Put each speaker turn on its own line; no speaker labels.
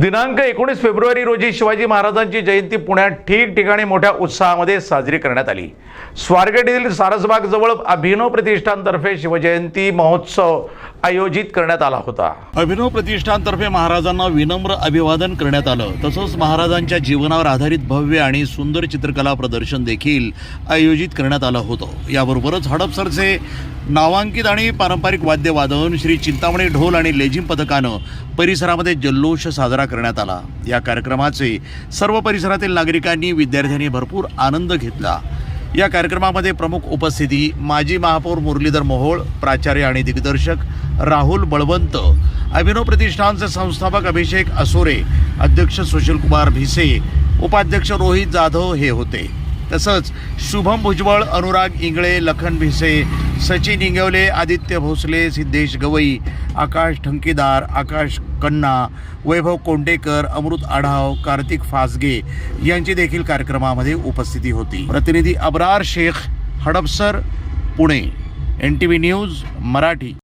दिनांक एकोणीस फेब्रुवारी रोजी शिवाजी महाराजांची जयंती पुण्यात ठिकठिकाणी मोठ्या उत्साहामध्ये साजरी करण्यात आली. स्वारगेट येथील सारसबागजवळ अभिनव प्रतिष्ठानतर्फे शिवजयंती महोत्सव आयोजित करण्यात आला होता.
अभिनव प्रतिष्ठानतर्फे महाराजांना विनम्र अभिवादन करण्यात आलं. तसंच महाराजांच्या जीवनावर आधारित भव्य आणि सुंदर चित्रकला प्रदर्शन देखील आयोजित करण्यात आलं होतं. याबरोबरच हडपसरचे नावांकित आणि पारंपरिक वाद्यवादन श्री चिंतामणी ढोल आणि लेझिम पथकानं परिसरामध्ये जल्लोष साजरा करण्यात आला. या कार्यक्रमाचे सर्व परिसरातील नागरिकांनी विद्यार्थ्यांनी भरपूर आनंद घेतला. या कार्यक्रमामध्ये प्रमुख उपस्थिती माजी महापौर मुरलीधर मोहोळ प्राचार्य आणि दिग्दर्शक राहुल बळवंत अभिनव प्रतिष्ठानचे संस्थापक अभिषेक असोरे अध्यक्ष सुशीलकुमार भिसे उपाध्यक्ष रोहित जाधव हे होते. तसंच शुभम भुजबळ अनुराग इंगळे लखन भिसे सचिन इंगवले आदित्य भोसले सिद्धेश गवई आकाश ठंकेदार आकाश कन्ना वैभव कोंडेकर अमृत आढाव कार्तिक फासगे यांची देखील कार्यक्रमामध्ये उपस्थिती होती. प्रतिनिधी Abrar Shaikh Hadapsar Pune. N T V news Marathi.